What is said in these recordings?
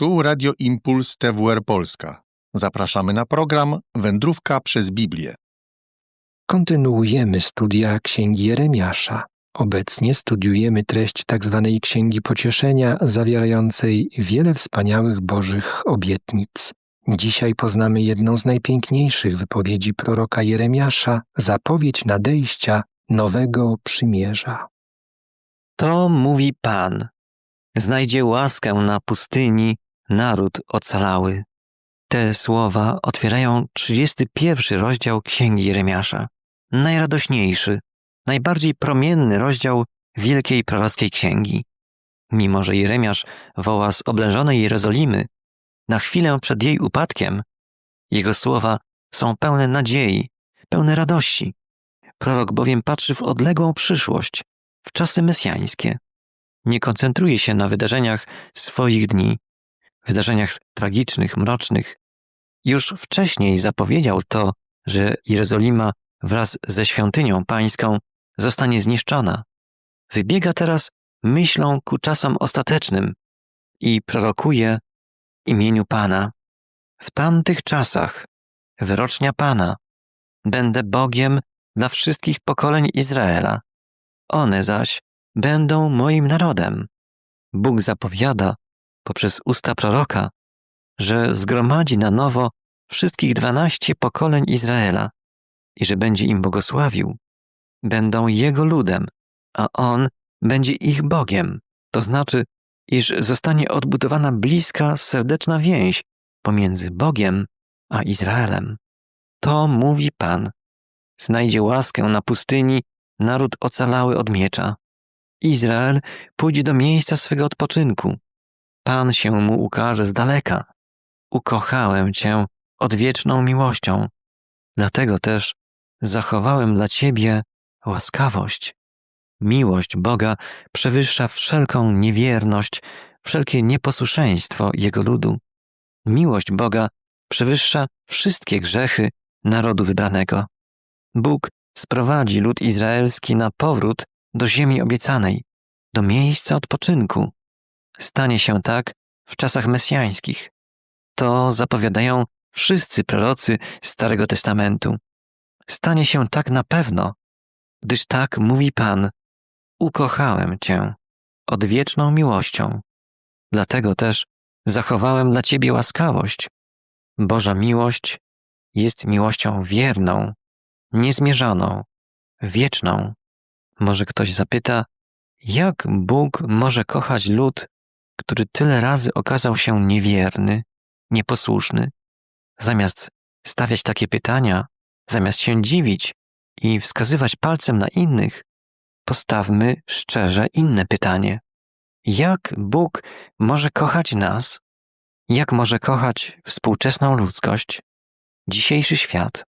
Tu Radio Impuls TWR Polska. Zapraszamy na program Wędrówka przez Biblię. Kontynuujemy studia Księgi Jeremiasza. Obecnie studiujemy treść tzw. Księgi Pocieszenia, zawierającej wiele wspaniałych Bożych obietnic. Dzisiaj poznamy jedną z najpiękniejszych wypowiedzi proroka Jeremiasza, zapowiedź nadejścia nowego przymierza. To mówi Pan. Znajdzie łaskę na pustyni naród ocalały. Te słowa otwierają 31 rozdział Księgi Jeremiasza. Najradośniejszy, najbardziej promienny rozdział Wielkiej Prorockiej Księgi. Mimo, że Jeremiasz woła z oblężonej Jerozolimy, na chwilę przed jej upadkiem, jego słowa są pełne nadziei, pełne radości. Prorok bowiem patrzy w odległą przyszłość, w czasy mesjańskie. Nie koncentruje się na wydarzeniach swoich dni, wydarzeniach tragicznych, mrocznych. Już wcześniej zapowiedział to, że Jerozolima wraz ze świątynią pańską zostanie zniszczona. Wybiega teraz myślą ku czasom ostatecznym i prorokuje imieniu Pana. W tamtych czasach, wyrocznia Pana, będę Bogiem dla wszystkich pokoleń Izraela. One zaś będą moim narodem. Bóg zapowiada poprzez usta proroka, że zgromadzi na nowo wszystkich dwanaście pokoleń Izraela i że będzie im błogosławił. Będą Jego ludem, a On będzie ich Bogiem. To znaczy, iż zostanie odbudowana bliska, serdeczna więź pomiędzy Bogiem a Izraelem. To mówi Pan. Znajdzie łaskę na pustyni naród ocalały od miecza. Izrael pójdzie do miejsca swego odpoczynku. Pan się mu ukaże z daleka. Ukochałem cię odwieczną miłością. Dlatego też zachowałem dla ciebie łaskawość. Miłość Boga przewyższa wszelką niewierność, wszelkie nieposłuszeństwo Jego ludu. Miłość Boga przewyższa wszystkie grzechy narodu wybranego. Bóg sprowadzi lud izraelski na powrót do ziemi obiecanej, do miejsca odpoczynku. Stanie się tak w czasach mesjańskich. To zapowiadają wszyscy prorocy Starego Testamentu. Stanie się tak na pewno, gdyż tak mówi Pan: Ukochałem Cię odwieczną miłością. Dlatego też zachowałem dla Ciebie łaskawość. Boża miłość jest miłością wierną, niezmierzoną, wieczną. Może ktoś zapyta, jak Bóg może kochać lud, który tyle razy okazał się niewierny, nieposłuszny? Zamiast stawiać takie pytania, zamiast się dziwić i wskazywać palcem na innych, postawmy szczerze inne pytanie. Jak Bóg może kochać nas? Jak może kochać współczesną ludzkość, dzisiejszy świat?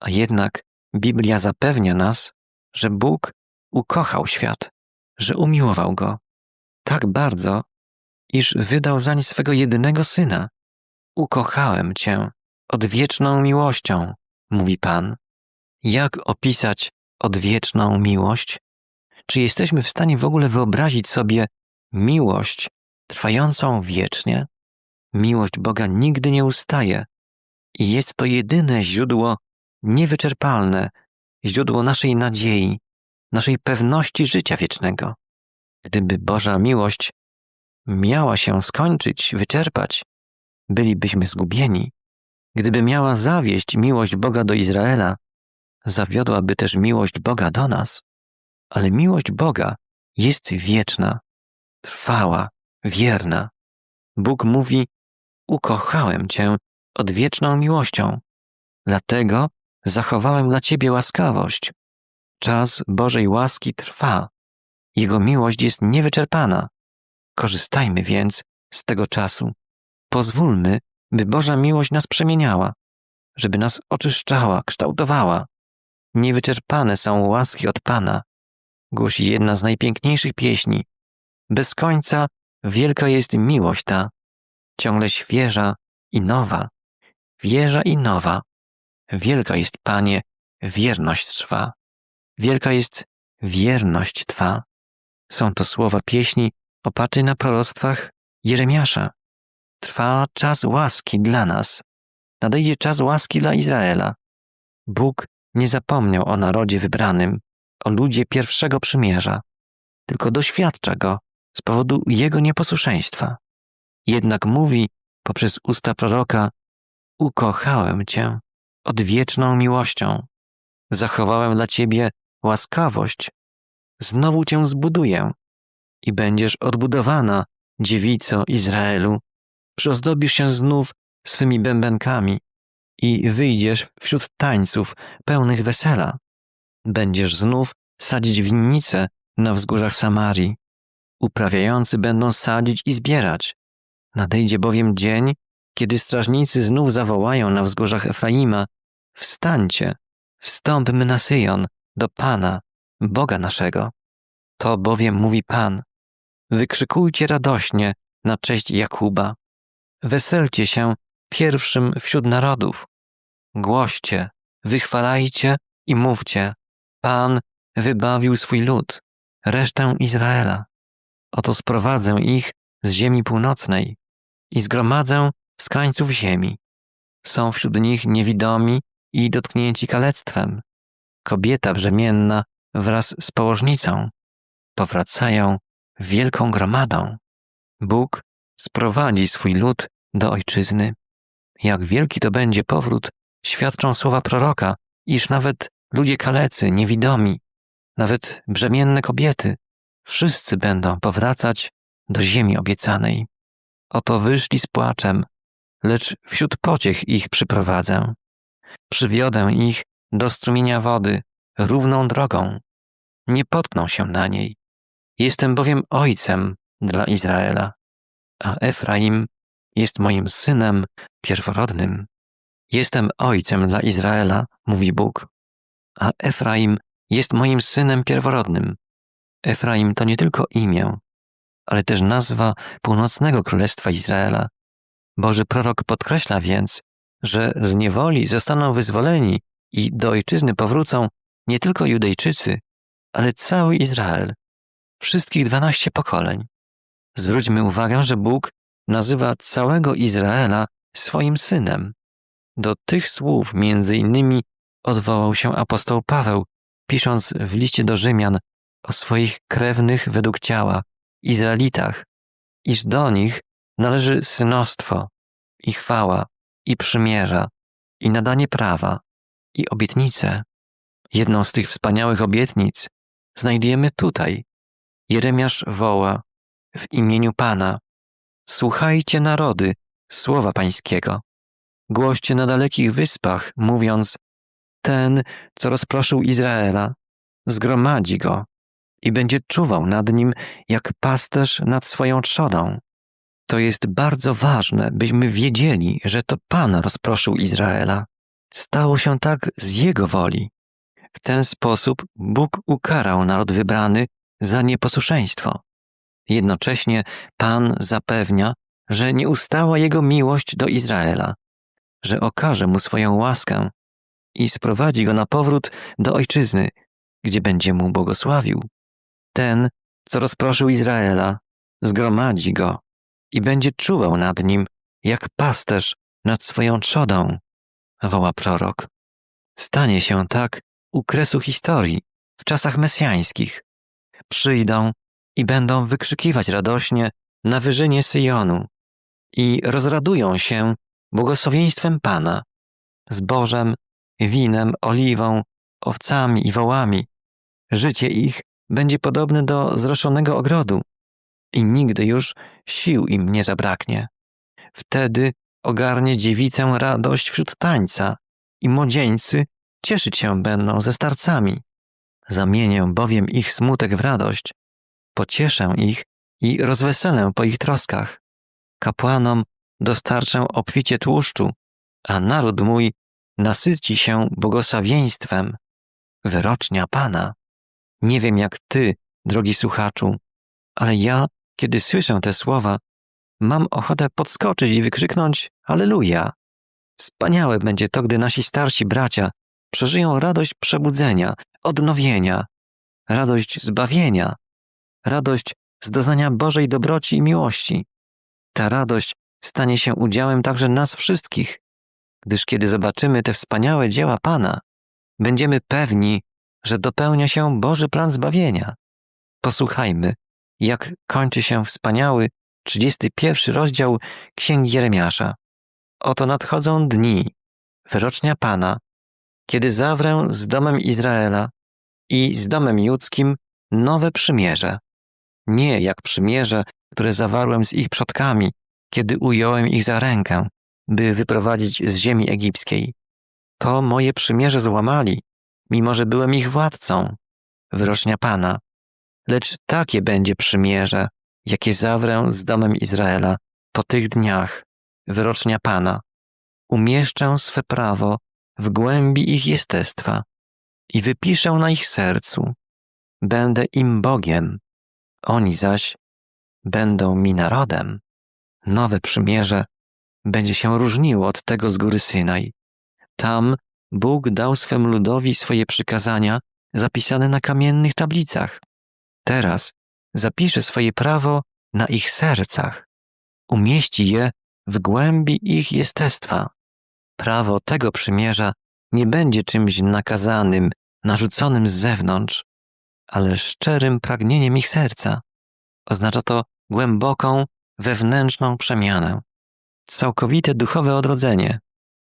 A jednak Biblia zapewnia nas, że Bóg ukochał świat, że umiłował go tak bardzo, iż wydał zań swego jedynego syna. Ukochałem cię odwieczną miłością, mówi Pan. Jak opisać odwieczną miłość? Czy jesteśmy w stanie w ogóle wyobrazić sobie miłość trwającą wiecznie? Miłość Boga nigdy nie ustaje i jest to jedyne źródło niewyczerpalne, źródło naszej nadziei, naszej pewności życia wiecznego. Gdyby Boża miłość miała się skończyć, wyczerpać, bylibyśmy zgubieni. Gdyby miała zawieść miłość Boga do Izraela, zawiodłaby też miłość Boga do nas. Ale miłość Boga jest wieczna, trwała, wierna. Bóg mówi: Ukochałem Cię odwieczną miłością, dlatego zachowałem dla Ciebie łaskawość. Czas Bożej łaski trwa. Jego miłość jest niewyczerpana. Korzystajmy więc z tego czasu. Pozwólmy, by Boża miłość nas przemieniała, żeby nas oczyszczała, kształtowała. Niewyczerpane są łaski od Pana, głosi jedna z najpiękniejszych pieśni. Bez końca wielka jest miłość ta, ciągle świeża i nowa, wieża i nowa. Wielka jest, Panie, wierność trwa. Wielka jest wierność Twa. Są to słowa pieśni opartej na proroctwach Jeremiasza. trwa czas łaski dla nas. Nadejdzie czas łaski dla Izraela. Bóg nie zapomniał o narodzie wybranym, o ludzie pierwszego przymierza, tylko doświadcza go z powodu jego nieposłuszeństwa. Jednak mówi poprzez usta proroka: Ukochałem cię odwieczną miłością, zachowałem dla ciebie łaskawość, znowu cię zbuduję i będziesz odbudowana, dziewico Izraelu. Przyozdobisz się znów swymi bębenkami i wyjdziesz wśród tańców pełnych wesela. Będziesz znów sadzić winnice na wzgórzach Samarii. Uprawiający będą sadzić i zbierać. Nadejdzie bowiem dzień, kiedy strażnicy znów zawołają na wzgórzach Efraima: Wstańcie, wstąpmy na Syjon, do Pana, Boga naszego. To bowiem mówi Pan: Wykrzykujcie radośnie na cześć Jakuba. Weselcie się pierwszym wśród narodów. Głoście, wychwalajcie i mówcie: Pan wybawił swój lud, resztę Izraela. Oto sprowadzę ich z ziemi północnej i zgromadzę z krańców ziemi. Są wśród nich niewidomi i dotknięci kalectwem. Kobieta brzemienna wraz z położnicą powracają wielką gromadą. Bóg sprowadzi swój lud do ojczyzny. Jak wielki to będzie powrót, świadczą słowa proroka, iż nawet ludzie kalecy, niewidomi, nawet brzemienne kobiety, wszyscy będą powracać do ziemi obiecanej. Oto wyszli z płaczem, lecz wśród pociech ich przyprowadzę. Przywiodę ich do strumienia wody, równą drogą. Nie potkną się na niej. Jestem bowiem ojcem dla Izraela, a Efraim jest moim synem pierworodnym. Jestem ojcem dla Izraela, mówi Bóg, a Efraim jest moim synem pierworodnym. Efraim to nie tylko imię, ale też nazwa północnego królestwa Izraela. Boży prorok podkreśla więc, że z niewoli zostaną wyzwoleni i do ojczyzny powrócą nie tylko Judejczycy, ale cały Izrael, wszystkich dwanaście pokoleń. Zwróćmy uwagę, że Bóg nazywa całego Izraela swoim synem. Do tych słów między innymi odwołał się apostoł Paweł, pisząc w liście do Rzymian o swoich krewnych według ciała, Izraelitach, iż do nich należy synostwo i chwała i przymierza i nadanie prawa i obietnice. Jedną z tych wspaniałych obietnic znajdujemy tutaj. Jeremiasz woła w imieniu Pana. Słuchajcie narody słowa Pańskiego. Głoście na dalekich wyspach, mówiąc: Ten, co rozproszył Izraela, zgromadzi go i będzie czuwał nad nim jak pasterz nad swoją trzodą. To jest bardzo ważne, byśmy wiedzieli, że to Pan rozproszył Izraela. Stało się tak z Jego woli. W ten sposób Bóg ukarał naród wybrany za nieposłuszeństwo. Jednocześnie Pan zapewnia, że nie ustała Jego miłość do Izraela, że okaże mu swoją łaskę i sprowadzi go na powrót do ojczyzny, gdzie będzie mu błogosławił. Ten, co rozproszył Izraela, zgromadzi go i będzie czuwał nad nim, jak pasterz nad swoją trzodą, woła prorok. Stanie się tak u kresu historii, w czasach mesjańskich. Przyjdą i będą wykrzykiwać radośnie na wyżynie Syjonu i rozradują się błogosławieństwem Pana, zbożem, winem, oliwą, owcami i wołami. Życie ich będzie podobne do zroszonego ogrodu i nigdy już sił im nie zabraknie. Wtedy ogarnie dziewicę radość wśród tańca i młodzieńcy cieszyć się będą ze starcami. Zamienię bowiem ich smutek w radość, pocieszę ich i rozweselę po ich troskach. Kapłanom dostarczę obficie tłuszczu, a naród mój nasyci się błogosławieństwem. Wyrocznia Pana. Nie wiem jak ty, drogi słuchaczu, ale ja, kiedy słyszę te słowa, mam ochotę podskoczyć i wykrzyknąć Alleluja. Wspaniałe będzie to, gdy nasi starsi bracia przeżyją radość przebudzenia, odnowienia, radość zbawienia, radość z doznania Bożej dobroci i miłości. Ta radość stanie się udziałem także nas wszystkich, gdyż kiedy zobaczymy te wspaniałe dzieła Pana, będziemy pewni, że dopełnia się Boży plan zbawienia. Posłuchajmy, jak kończy się wspaniały 31 rozdział Księgi Jeremiasza. Oto nadchodzą dni, wyrocznia Pana, kiedy zawrę z domem Izraela i z domem judzkim nowe przymierze. Nie jak przymierze, które zawarłem z ich przodkami, kiedy ująłem ich za rękę, by wyprowadzić z ziemi egipskiej. To moje przymierze złamali, mimo że byłem ich władcą, wyrocznia Pana. Lecz takie będzie przymierze, jakie zawrę z domem Izraela po tych dniach, wyrocznia Pana. Umieszczę swe prawo w głębi ich jestestwa i wypiszę na ich sercu. Będę im Bogiem, oni zaś będą mi narodem. Nowe przymierze będzie się różniło od tego z góry Synaj. Tam Bóg dał swemu ludowi swoje przykazania zapisane na kamiennych tablicach. Teraz zapisze swoje prawo na ich sercach. Umieści je w głębi ich jestestwa. Prawo tego przymierza nie będzie czymś nakazanym, narzuconym z zewnątrz, ale szczerym pragnieniem ich serca. Oznacza to głęboką, wewnętrzną przemianę, całkowite duchowe odrodzenie.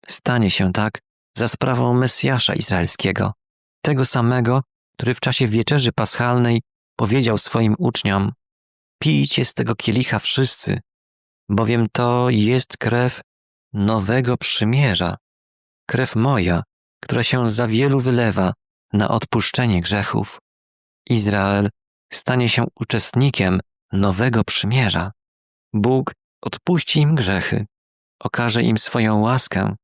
Stanie się tak za sprawą Mesjasza Izraelskiego, tego samego, który w czasie wieczerzy paschalnej powiedział swoim uczniom: Pijcie z tego kielicha wszyscy, bowiem to jest krew nowego przymierza, krew moja, która się za wielu wylewa na odpuszczenie grzechów. Izrael stanie się uczestnikiem nowego przymierza. Bóg odpuści im grzechy, okaże im swoją łaskę,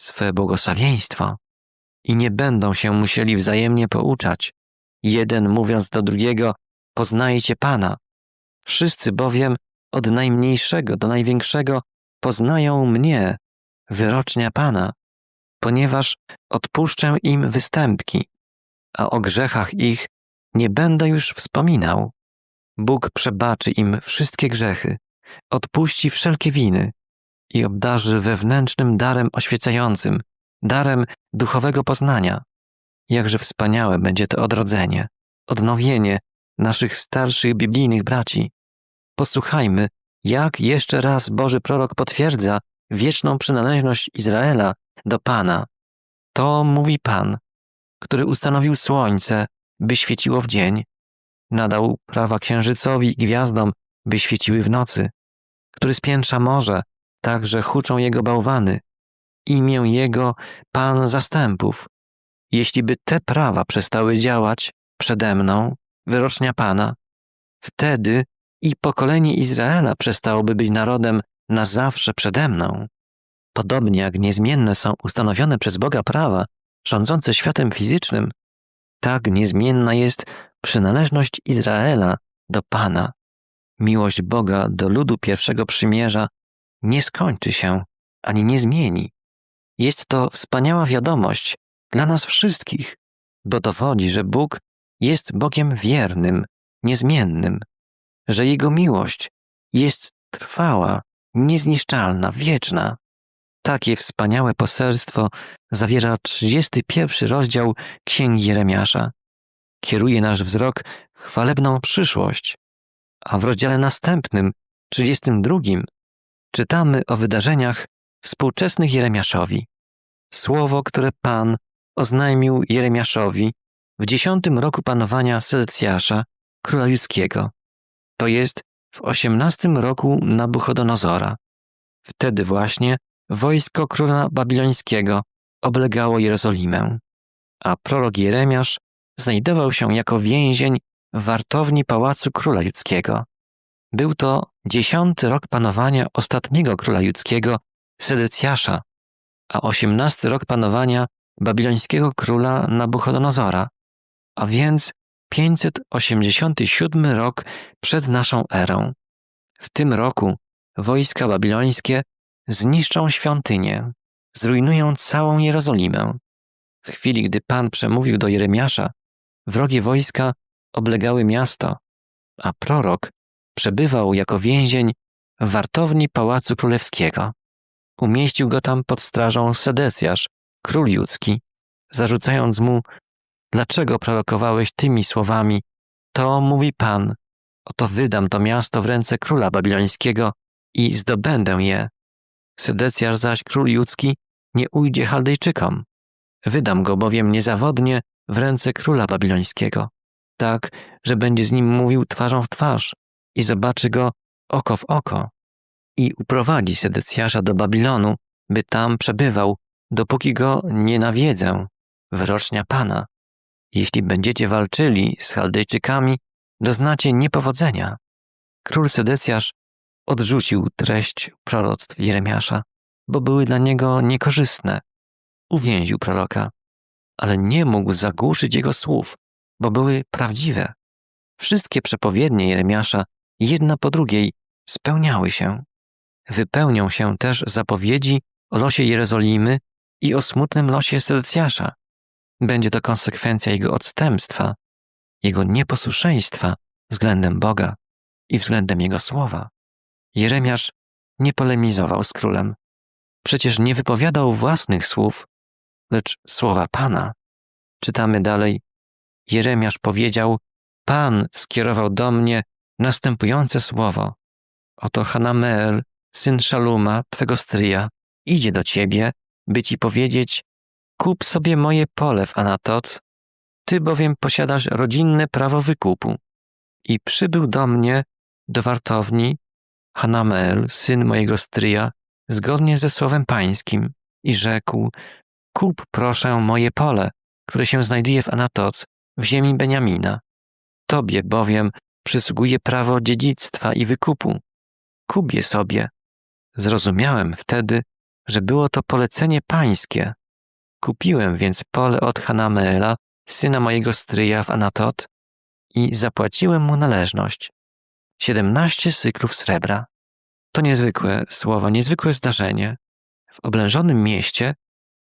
swe błogosławieństwo i nie będą się musieli wzajemnie pouczać, jeden mówiąc do drugiego: Poznajcie Pana. Wszyscy bowiem od najmniejszego do największego poznają mnie, wyrocznia Pana, ponieważ odpuszczę im występki, a o grzechach ich nie będę już wspominał. Bóg przebaczy im wszystkie grzechy, odpuści wszelkie winy i obdarzy wewnętrznym darem oświecającym, darem duchowego poznania. Jakże wspaniałe będzie to odrodzenie, odnowienie naszych starszych biblijnych braci. Posłuchajmy, jak jeszcze raz Boży prorok potwierdza wieczną przynależność Izraela do Pana. To mówi Pan, który ustanowił słońce, by świeciło w dzień, nadał prawa księżycowi i gwiazdom, by świeciły w nocy, który spiętrza morze, tak że huczą jego bałwany, imię jego Pan zastępów. Jeśli by te prawa przestały działać przede mną, wyrocznia Pana, wtedy i pokolenie Izraela przestałoby być narodem na zawsze przede mną. Podobnie jak niezmienne są ustanowione przez Boga prawa rządzące światem fizycznym, tak niezmienna jest przynależność Izraela do Pana. Miłość Boga do ludu pierwszego przymierza nie skończy się ani nie zmieni. Jest to wspaniała wiadomość dla nas wszystkich, bo dowodzi, że Bóg jest Bogiem wiernym, niezmiennym, że Jego miłość jest trwała, niezniszczalna, wieczna. Takie wspaniałe poselstwo zawiera 31 rozdział Księgi Jeremiasza. Kieruje nasz wzrok chwalebną przyszłość, a w rozdziale następnym, 32, czytamy o wydarzeniach współczesnych Jeremiaszowi. Słowo, które Pan oznajmił Jeremiaszowi w dziesiątym roku panowania Sedecjasza, króla judzkiego. To jest w osiemnastym roku Nabuchodonozora. Wtedy właśnie wojsko króla babilońskiego oblegało Jerozolimę, a prorok Jeremiasz znajdował się jako więzień w wartowni pałacu króla judzkiego. Był to dziesiąty rok panowania ostatniego króla judzkiego, Sedecjasza, a osiemnasty rok panowania babilońskiego króla Nabuchodonozora, a więc 587 rok przed naszą erą. W tym roku wojska babilońskie zniszczą świątynię, zrujnują całą Jerozolimę. W chwili, gdy Pan przemówił do Jeremiasza, wrogie wojska oblegały miasto, a prorok przebywał jako więzień w wartowni Pałacu Królewskiego. Umieścił go tam pod strażą Sedecjasz, król judzki, zarzucając mu, dlaczego prorokowałeś tymi słowami, to mówi Pan, oto wydam to miasto w ręce króla babilońskiego i zdobędę je. Sedecjasz zaś król judzki nie ujdzie Chaldejczykom. Wydam go bowiem niezawodnie w ręce króla babilońskiego, tak, że będzie z nim mówił twarzą w twarz i zobaczy go oko w oko. I uprowadzi Sedecjasza do Babilonu, by tam przebywał, dopóki go nie nawiedzę, wyrocznia Pana. Jeśli będziecie walczyli z Chaldejczykami, doznacie niepowodzenia. Król Sedecjasz odrzucił treść proroctw Jeremiasza, bo były dla niego niekorzystne. Uwięził proroka, ale nie mógł zagłuszyć jego słów, bo były prawdziwe. Wszystkie przepowiednie Jeremiasza, jedna po drugiej, spełniały się. Wypełnią się też zapowiedzi o losie Jerozolimy i o smutnym losie Sedecjasza. Będzie to konsekwencja jego odstępstwa, jego nieposłuszeństwa względem Boga i względem jego słowa. Jeremiasz nie polemizował z królem. Przecież nie wypowiadał własnych słów, lecz słowa Pana. Czytamy dalej. Jeremiasz powiedział: Pan skierował do mnie następujące słowo. Oto Hanameel, syn Szaluma, twego stryja, idzie do ciebie, by ci powiedzieć: Kup sobie moje pole w Anatot, ty bowiem posiadasz rodzinne prawo wykupu. I przybył do mnie, do wartowni, Hanameel, syn mojego stryja, zgodnie ze słowem pańskim, i rzekł: Kup proszę moje pole, które się znajduje w Anatot, w ziemi Beniamina. Tobie bowiem przysługuje prawo dziedzictwa i wykupu. Kup je sobie. Zrozumiałem wtedy, że było to polecenie pańskie. Kupiłem więc pole od Hanameela, syna mojego stryja w Anatot i zapłaciłem mu należność. Siedemnaście syklów srebra. To niezwykłe słowo, niezwykłe zdarzenie. W oblężonym mieście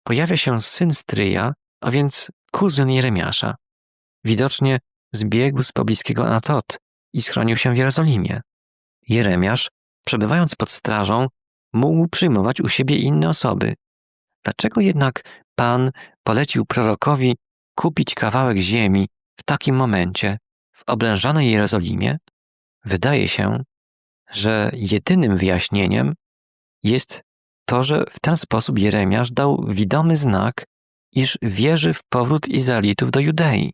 pojawia się syn stryja, a więc kuzyn Jeremiasza. Widocznie zbiegł z pobliskiego Anatot i schronił się w Jerozolimie. Jeremiasz, przebywając pod strażą, mógł przyjmować u siebie inne osoby. Dlaczego jednak Pan polecił prorokowi kupić kawałek ziemi w takim momencie w oblężonej Jerozolimie? Wydaje się, że jedynym wyjaśnieniem jest to, że w ten sposób Jeremiasz dał widomy znak, iż wierzy w powrót Izraelitów do Judei.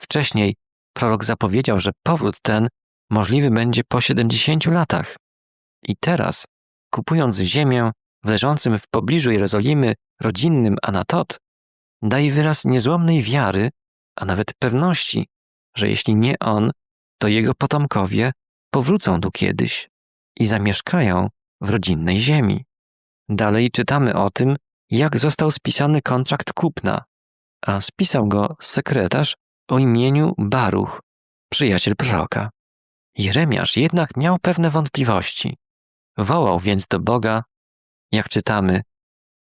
Wcześniej prorok zapowiedział, że powrót ten możliwy będzie po 70 latach. I teraz, kupując ziemię w leżącym w pobliżu Jerozolimy rodzinnym Anatot, daje wyraz niezłomnej wiary, a nawet pewności, że jeśli nie on, to jego potomkowie powrócą tu kiedyś i zamieszkają w rodzinnej ziemi. Dalej czytamy o tym, jak został spisany kontrakt kupna, a spisał go sekretarz o imieniu Baruch, przyjaciel proroka. Jeremiasz jednak miał pewne wątpliwości. Wołał więc do Boga, jak czytamy,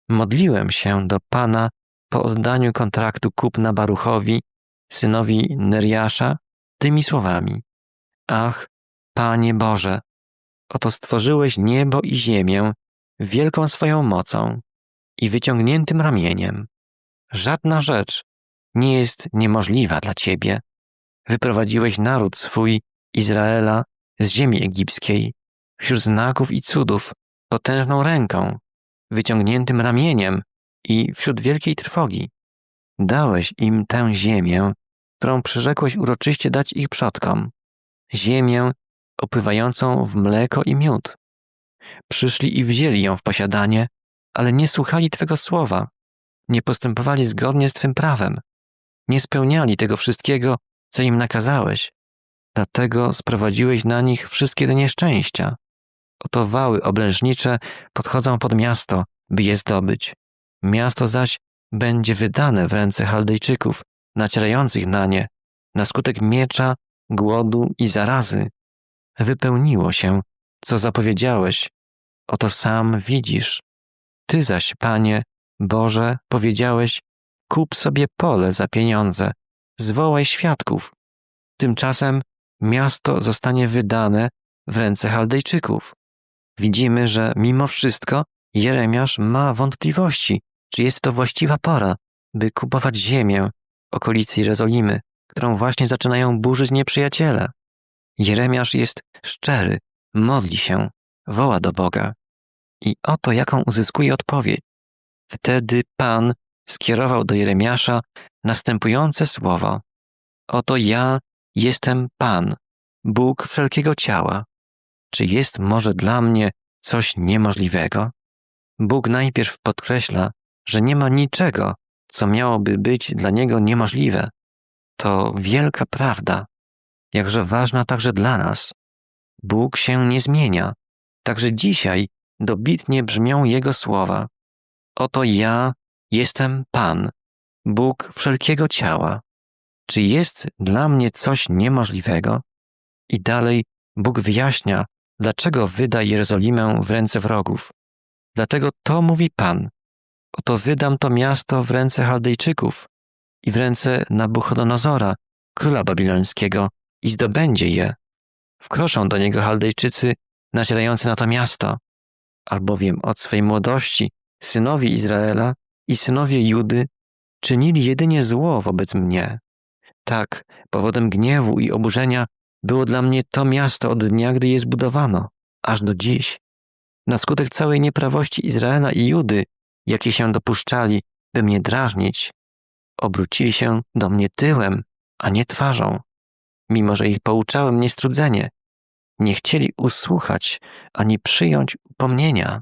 modliłem się do Pana po oddaniu kontraktu kupna Baruchowi, synowi Neriasza, tymi słowami: Ach, Panie Boże, oto stworzyłeś niebo i ziemię wielką swoją mocą i wyciągniętym ramieniem. Żadna rzecz nie jest niemożliwa dla Ciebie. Wyprowadziłeś naród swój, Izraela, z ziemi egipskiej, wśród znaków i cudów, potężną ręką, wyciągniętym ramieniem i wśród wielkiej trwogi. Dałeś im tę ziemię, którą przyrzekłeś uroczyście dać ich przodkom. Ziemię opływającą w mleko i miód. Przyszli i wzięli ją w posiadanie, ale nie słuchali Twego słowa, nie postępowali zgodnie z Twym prawem, nie spełniali tego wszystkiego, co im nakazałeś. Dlatego sprowadziłeś na nich wszystkie te nieszczęścia. Oto wały oblężnicze podchodzą pod miasto, by je zdobyć. Miasto zaś będzie wydane w ręce Chaldejczyków, nacierających na nie, na skutek miecza, głodu i zarazy. Wypełniło się, co zapowiedziałeś, oto sam widzisz. Ty zaś, Panie, Boże, powiedziałeś, kup sobie pole za pieniądze, zwołaj świadków. Tymczasem miasto zostanie wydane w ręce Chaldejczyków. Widzimy, że mimo wszystko Jeremiasz ma wątpliwości, czy jest to właściwa pora, by kupować ziemię w okolicy Jerozolimy, którą właśnie zaczynają burzyć nieprzyjaciele. Jeremiasz jest szczery, modli się, woła do Boga. I oto jaką uzyskuje odpowiedź. Wtedy Pan skierował do Jeremiasza następujące słowo: Oto ja jestem Pan, Bóg wszelkiego ciała. Czy jest może dla mnie coś niemożliwego? Bóg najpierw podkreśla, że nie ma niczego, co miałoby być dla niego niemożliwe. To wielka prawda, jakże ważna także dla nas. Bóg się nie zmienia. Także dzisiaj dobitnie brzmią Jego słowa. Oto ja jestem Pan, Bóg wszelkiego ciała. Czy jest dla mnie coś niemożliwego? I dalej Bóg wyjaśnia, dlaczego wyda Jerozolimę w ręce wrogów. Dlatego to mówi Pan. Oto wydam to miasto w ręce Chaldejczyków i w ręce Nabuchodonozora, króla babilońskiego, i zdobędzie je. Wkroczą do niego Chaldejczycy nacierający na to miasto, albowiem od swej młodości synowie Izraela i synowie Judy czynili jedynie zło wobec mnie. Tak, powodem gniewu i oburzenia było dla mnie to miasto od dnia, gdy je zbudowano, aż do dziś. Na skutek całej nieprawości Izraela i Judy, jakie się dopuszczali, by mnie drażnić, obrócili się do mnie tyłem, a nie twarzą, mimo że ich pouczałem niestrudzenie. Nie chcieli usłuchać ani przyjąć upomnienia.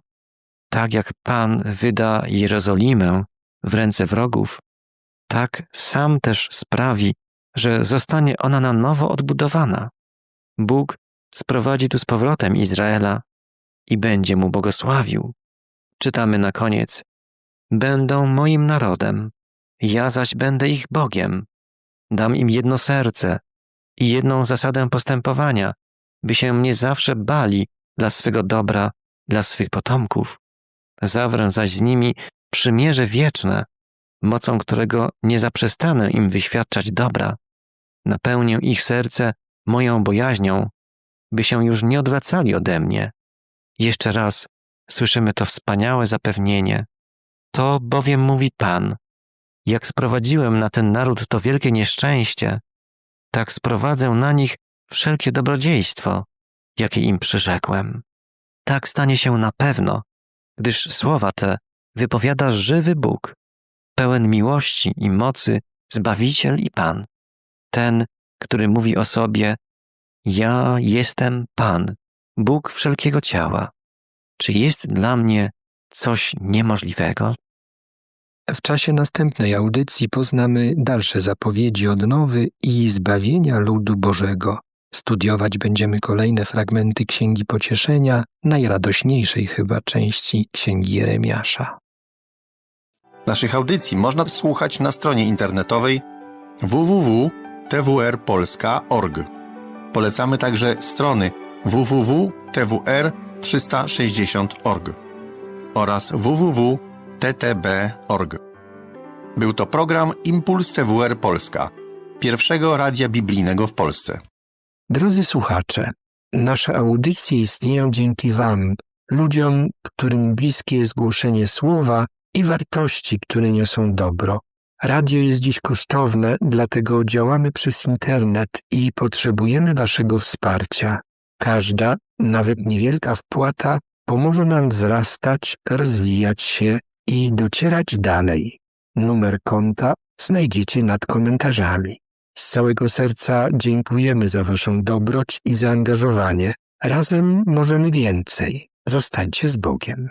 Tak jak Pan wyda Jerozolimę w ręce wrogów, tak sam też sprawi, że zostanie ona na nowo odbudowana. Bóg sprowadzi tu z powrotem Izraela i będzie mu błogosławił. Czytamy na koniec: Będą moim narodem, ja zaś będę ich Bogiem. Dam im jedno serce i jedną zasadę postępowania, by się mnie zawsze bali dla swego dobra, dla swych potomków. Zawrę zaś z nimi przymierze wieczne, mocą którego nie zaprzestanę im wyświadczać dobra. Napełnię ich serce moją bojaźnią, by się już nie odwracali ode mnie. Jeszcze raz słyszymy to wspaniałe zapewnienie. To bowiem mówi Pan: Jak sprowadziłem na ten naród to wielkie nieszczęście, tak sprowadzę na nich wszelkie dobrodziejstwo, jakie im przyrzekłem. Tak stanie się na pewno, gdyż słowa te wypowiada żywy Bóg, pełen miłości i mocy, Zbawiciel i Pan. Ten, który mówi o sobie: Ja jestem Pan, Bóg wszelkiego ciała. Czy jest dla mnie coś niemożliwego? W czasie następnej audycji poznamy dalsze zapowiedzi odnowy i zbawienia ludu Bożego. Studiować będziemy kolejne fragmenty Księgi Pocieszenia, najradośniejszej chyba części Księgi Jeremiasza. Naszych audycji można słuchać na stronie internetowej www.twrpolska.org. Polecamy także strony www.twr360.org oraz www.ttb.org. Był to program Impuls TWR Polska, pierwszego radia biblijnego w Polsce. Drodzy słuchacze, nasze audycje istnieją dzięki Wam, ludziom, którym bliskie jest głoszenie słowa i wartości, które niosą dobro. Radio jest dziś kosztowne, dlatego działamy przez internet i potrzebujemy Waszego wsparcia. Każda, nawet niewielka wpłata pomoże nam wzrastać, rozwijać się i docierać dalej. Numer konta znajdziecie nad komentarzami. Z całego serca dziękujemy za Waszą dobroć i zaangażowanie. Razem możemy więcej. Zostańcie z Bogiem.